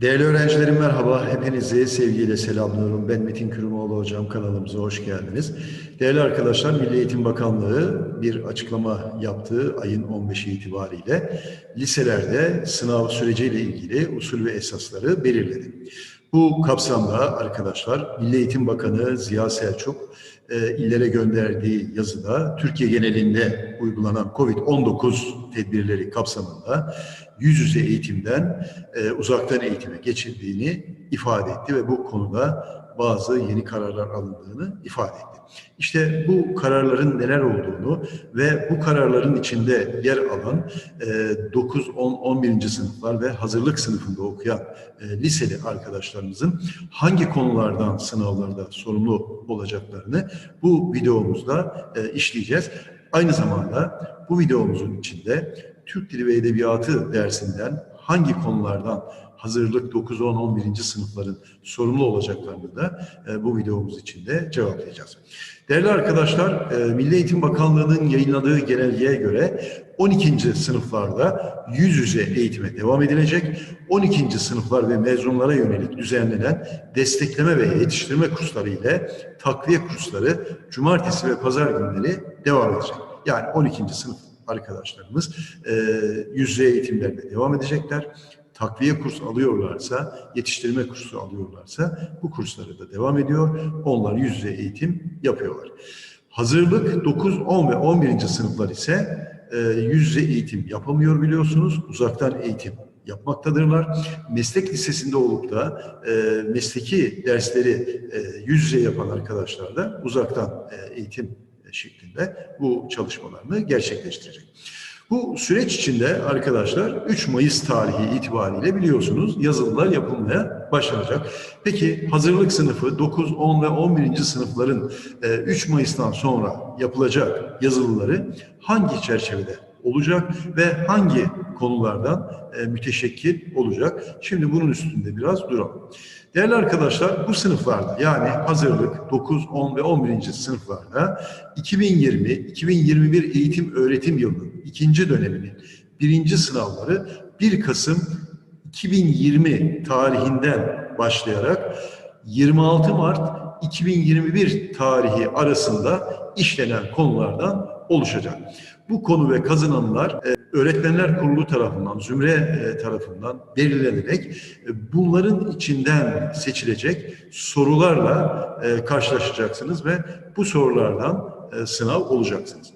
Değerli öğrencilerim merhaba. Hepinizi sevgiyle selamlıyorum. Ben Metin Kürümoğlu hocam. Kanalımıza hoş geldiniz. Değerli arkadaşlar Milli Eğitim Bakanlığı bir açıklama yaptığı ayın 15'i itibariyle liselerde sınav süreciyle ilgili usul ve esasları belirledi. Bu kapsamda arkadaşlar Milli Eğitim Bakanı Ziya Selçuk e, illere gönderdiği yazıda Türkiye genelinde uygulanan COVID-19 tedbirleri kapsamında yüz yüze eğitimden e, uzaktan eğitime geçildiğini ifade etti ve bu konuda bazı yeni kararlar alındığını ifade etti. İşte bu kararların neler olduğunu ve bu kararların içinde yer alan e, 9, 10, 11. sınıflar ve hazırlık sınıfında okuyan e, liseli arkadaşlarımızın hangi konulardan sınavlarda sorumlu olacaklarını bu videomuzda e, işleyeceğiz. Aynı zamanda bu videomuzun içinde Türk Dili ve Edebiyatı dersinden hangi konulardan hazırlık 9, 10, 11. sınıfların sorumlu olacaklarını da e, bu videomuz içinde cevaplayacağız. Değerli arkadaşlar, e, Milli Eğitim Bakanlığı'nın yayınladığı genelgeye göre 12. sınıflarda yüz yüze eğitime devam edilecek. 12. sınıflar ve mezunlara yönelik düzenlenen destekleme ve yetiştirme kursları ile takviye kursları cumartesi ve pazar günleri devam edecek. Yani 12. sınıf arkadaşlarımız e, yüz yüze eğitimlerine devam edecekler. Takviye kurs alıyorlarsa, yetiştirme kursu alıyorlarsa bu kursları da devam ediyor. Onlar yüz yüze eğitim yapıyorlar. Hazırlık 9, 10 ve 11. sınıflar ise e, yüz yüze eğitim yapamıyor biliyorsunuz. Uzaktan eğitim yapmaktadırlar. Meslek lisesinde olup da e, mesleki dersleri e, yüz yüze yapan arkadaşlar da uzaktan e, eğitim şeklinde bu çalışmalarını gerçekleştirecek. Bu süreç içinde arkadaşlar 3 Mayıs tarihi itibariyle biliyorsunuz yazılılar yapılmaya başlanacak. Peki hazırlık sınıfı 9, 10 ve 11. sınıfların 3 Mayıs'tan sonra yapılacak yazılıları hangi çerçevede olacak ve hangi konulardan müteşekkil olacak? Şimdi bunun üstünde biraz duralım. Değerli arkadaşlar bu sınıflarda yani hazırlık 9, 10 ve 11. sınıflarda 2020-2021 eğitim öğretim yılının ikinci döneminin birinci sınavları 1 Kasım 2020 tarihinden başlayarak 26 Mart 2021 tarihi arasında işlenen konulardan oluşacak. Bu konu ve kazanımlar Öğretmenler Kurulu tarafından, Zümre e, tarafından belirlenerek e, bunların içinden seçilecek sorularla e, karşılaşacaksınız ve bu sorulardan sınav olacaksınız.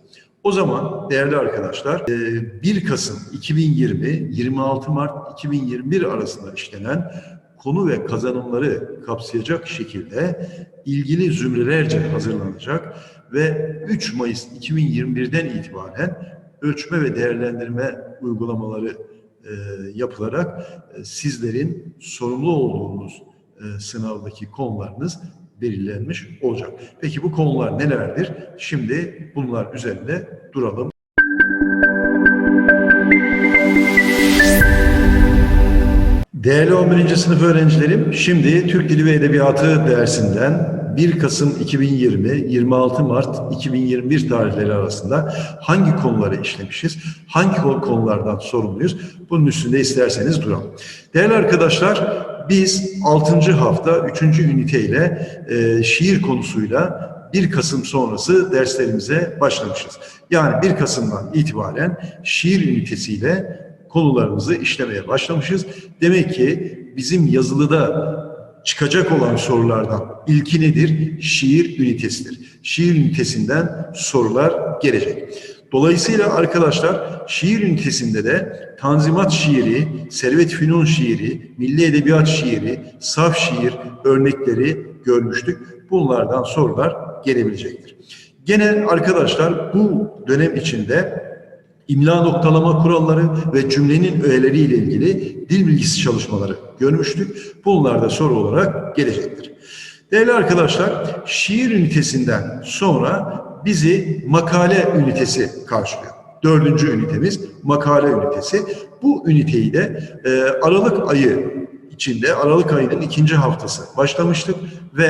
O zaman değerli arkadaşlar 1 Kasım 2020 26 Mart 2021 arasında işlenen konu ve kazanımları kapsayacak şekilde ilgili zümrelerce hazırlanacak ve 3 Mayıs 2021'den itibaren ölçme ve değerlendirme uygulamaları e, yapılarak e, sizlerin sorumlu olduğunuz e, sınavdaki konularınız belirlenmiş olacak. Peki bu konular nelerdir? Şimdi bunlar üzerinde duralım. Değerli 11. sınıf öğrencilerim, şimdi Türk Dili ve Edebiyatı dersinden 1 Kasım 2020, 26 Mart 2021 tarihleri arasında hangi konuları işlemişiz, hangi konulardan sorumluyuz, bunun üstünde isterseniz duralım. Değerli arkadaşlar, biz 6. hafta 3. ünite ile e, şiir konusuyla 1 Kasım sonrası derslerimize başlamışız. Yani 1 Kasım'dan itibaren şiir ünitesiyle konularımızı işlemeye başlamışız. Demek ki bizim yazılıda çıkacak olan sorulardan ilki nedir? Şiir ünitesidir. Şiir ünitesinden sorular gelecek. Dolayısıyla arkadaşlar şiir ünitesinde de Tanzimat şiiri, Servet Fünun şiiri, Milli Edebiyat şiiri, saf şiir örnekleri görmüştük. Bunlardan sorular gelebilecektir. Gene arkadaşlar bu dönem içinde imla noktalama kuralları ve cümlenin öğeleriyle ilgili dil bilgisi çalışmaları görmüştük. Bunlar da soru olarak gelecektir. Değerli arkadaşlar, şiir ünitesinden sonra bizi makale ünitesi karşılıyor. Dördüncü ünitemiz makale ünitesi. Bu üniteyi de e, Aralık ayı içinde Aralık ayının ikinci haftası başlamıştık ve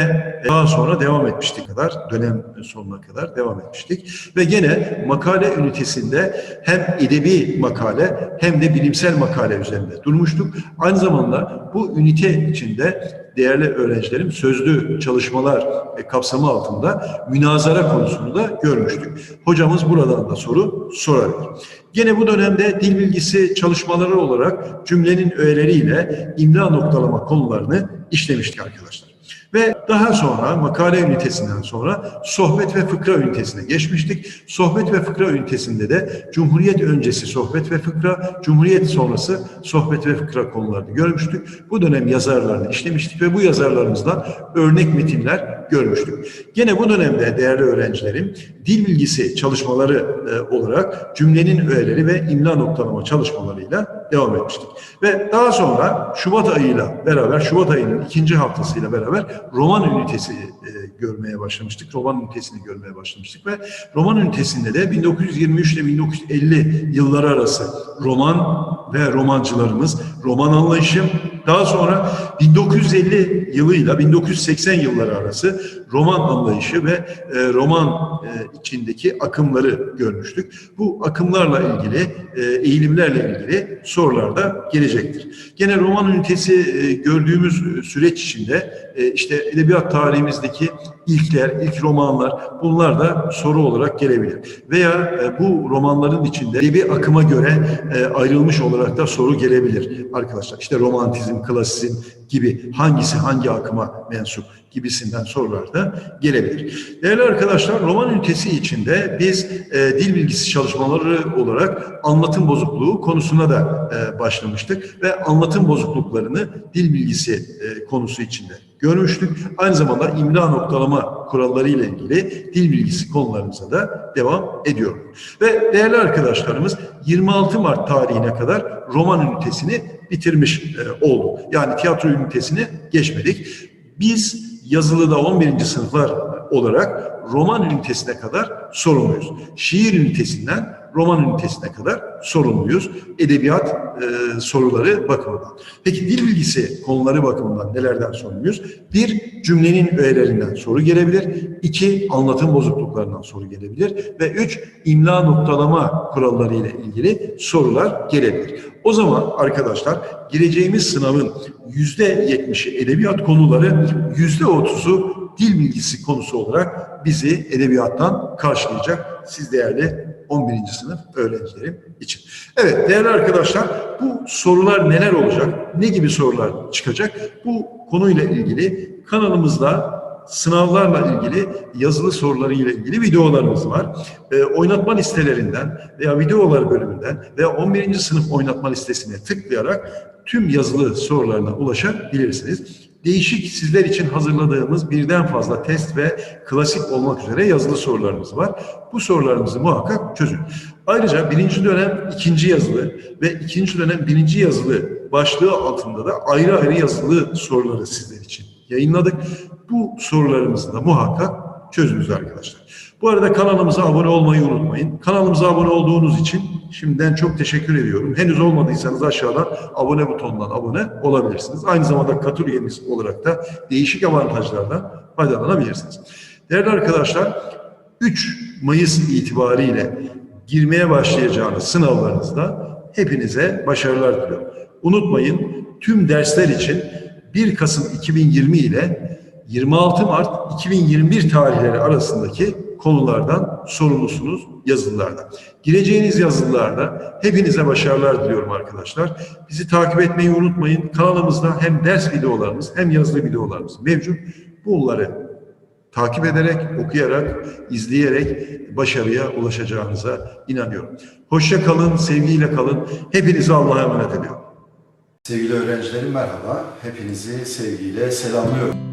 daha sonra devam etmiştik kadar dönem sonuna kadar devam etmiştik ve gene makale ünitesinde hem edebi makale hem de bilimsel makale üzerinde durmuştuk. Aynı zamanda bu ünite içinde değerli öğrencilerim sözlü çalışmalar kapsamı altında münazara konusunu da görmüştük. Hocamız buradan da soru sorabilir. Gene bu dönemde dil bilgisi çalışmaları olarak cümlenin öğeleriyle imla noktalama konularını işlemiştik arkadaşlar. Ve daha sonra makale ünitesinden sonra sohbet ve fıkra ünitesine geçmiştik. Sohbet ve fıkra ünitesinde de Cumhuriyet öncesi sohbet ve fıkra, Cumhuriyet sonrası sohbet ve fıkra konularını görmüştük. Bu dönem yazarlarını işlemiştik ve bu yazarlarımızdan örnek metinler görmüştük. Gene bu dönemde değerli öğrencilerim dil bilgisi çalışmaları e, olarak cümlenin öğeleri ve imla noktalama çalışmalarıyla devam etmiştik. Ve daha sonra Şubat ayıyla beraber, Şubat ayının ikinci haftasıyla beraber roman ünitesi e, görmeye başlamıştık. Roman ünitesini görmeye başlamıştık ve roman ünitesinde de 1923 ile 1950 yılları arası roman ve romancılarımız, roman anlayışı, daha sonra 1950 yılıyla 1980 yılları arası roman anlayışı ve e, roman e, içindeki akımları görmüştük. Bu akımlarla ilgili, e, eğilimlerle ilgili sorular da gelecektir. Gene roman ünitesi e, gördüğümüz süreç içinde e, işte edebiyat tarihimizdeki ilkler, ilk romanlar bunlar da soru olarak gelebilir. Veya e, bu romanların içinde bir akıma göre e, ayrılmış olarak da soru gelebilir arkadaşlar. İşte romantizm, klasizm gibi hangisi hangi akıma mensup gibisinden sorular da gelebilir. Değerli arkadaşlar roman ünitesi içinde biz e, dil bilgisi çalışmaları olarak anlatım bozukluğu konusuna da e, başlamıştık ve anlatım bozukluklarını dil bilgisi e, konusu içinde görmüştük. Aynı zamanda imla noktalama kuralları ile ilgili dil bilgisi konularımıza da devam ediyor. Ve değerli arkadaşlarımız 26 Mart tarihine kadar roman ünitesini bitirmiş e, olduk. Yani tiyatro ünitesini geçmedik. Biz yazılıda 11. sınıflar olarak roman ünitesine kadar sorumluyuz. Şiir ünitesinden roman ünitesine kadar sorumluyuz. Edebiyat e, soruları bakımından. Peki dil bilgisi konuları bakımından nelerden sorumluyuz? Bir, cümlenin öğelerinden soru gelebilir. İki, anlatım bozukluklarından soru gelebilir. Ve üç, imla noktalama kuralları ile ilgili sorular gelebilir. O zaman arkadaşlar gireceğimiz sınavın yüzde yetmişi edebiyat konuları, yüzde otuzu dil bilgisi konusu olarak bizi edebiyattan karşılayacak. Siz değerli 11. sınıf öğrencilerim için. Evet değerli arkadaşlar bu sorular neler olacak? Ne gibi sorular çıkacak? Bu konuyla ilgili kanalımızda sınavlarla ilgili yazılı sorularıyla ilgili videolarımız var. E, oynatma listelerinden veya videolar bölümünden veya 11. sınıf oynatma listesine tıklayarak tüm yazılı sorularına ulaşabilirsiniz. Değişik sizler için hazırladığımız birden fazla test ve klasik olmak üzere yazılı sorularımız var. Bu sorularımızı muhakkak çözün. Ayrıca birinci dönem ikinci yazılı ve ikinci dönem birinci yazılı başlığı altında da ayrı ayrı yazılı soruları sizler için yayınladık. Bu sorularımızı da muhakkak çözünüz arkadaşlar. Bu arada kanalımıza abone olmayı unutmayın. Kanalımıza abone olduğunuz için şimdiden çok teşekkür ediyorum. Henüz olmadıysanız aşağıdan abone butonundan abone olabilirsiniz. Aynı zamanda katıl üyemiz olarak da değişik avantajlardan faydalanabilirsiniz. Değerli arkadaşlar 3 Mayıs itibariyle girmeye başlayacağınız sınavlarınızda hepinize başarılar diliyorum. Unutmayın tüm dersler için 1 Kasım 2020 ile 26 Mart 2021 tarihleri arasındaki konulardan sorumlusunuz yazılılarda. Gireceğiniz yazılılarda hepinize başarılar diliyorum arkadaşlar. Bizi takip etmeyi unutmayın. Kanalımızda hem ders videolarımız hem yazılı videolarımız mevcut. Bunları takip ederek, okuyarak, izleyerek başarıya ulaşacağınıza inanıyorum. Hoşça kalın, sevgiyle kalın. Hepinizi Allah'a emanet ediyorum. Sevgili öğrencilerim merhaba. Hepinizi sevgiyle selamlıyorum.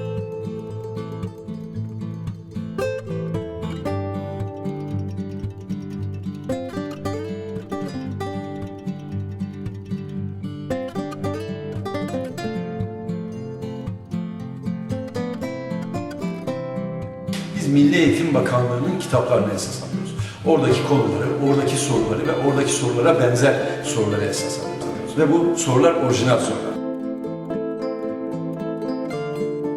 Milli Eğitim Bakanlığı'nın kitaplarını esas alıyoruz. Oradaki konuları, oradaki soruları ve oradaki sorulara benzer soruları esas alıyoruz. Ve bu sorular orijinal sorular.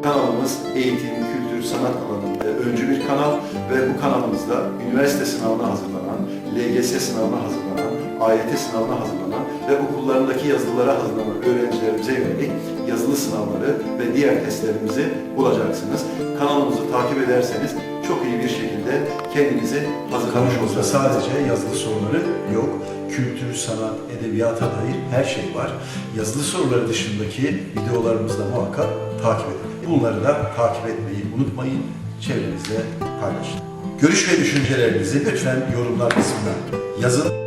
Kanalımız eğitim, kültür, sanat alanında öncü bir kanal ve bu kanalımızda üniversite sınavına hazırlanan, LGS sınavına hazırlanan, AYT sınavına hazırlanan ve okullarındaki yazılılara hazırlanan öğrencilerimize yönelik yazılı sınavları ve diğer testlerimizi bulacaksınız. Kanalımızı takip ederseniz çok iyi bir şekilde kendinizi hazırlamış olursunuz. sadece yazılı soruları yok. Kültür, sanat, edebiyata dair her şey var. Yazılı soruları dışındaki videolarımızı da muhakkak takip edin. Bunları da takip etmeyi unutmayın. Çevrenizde paylaşın. Görüş ve düşüncelerinizi lütfen yorumlar kısmına yazın.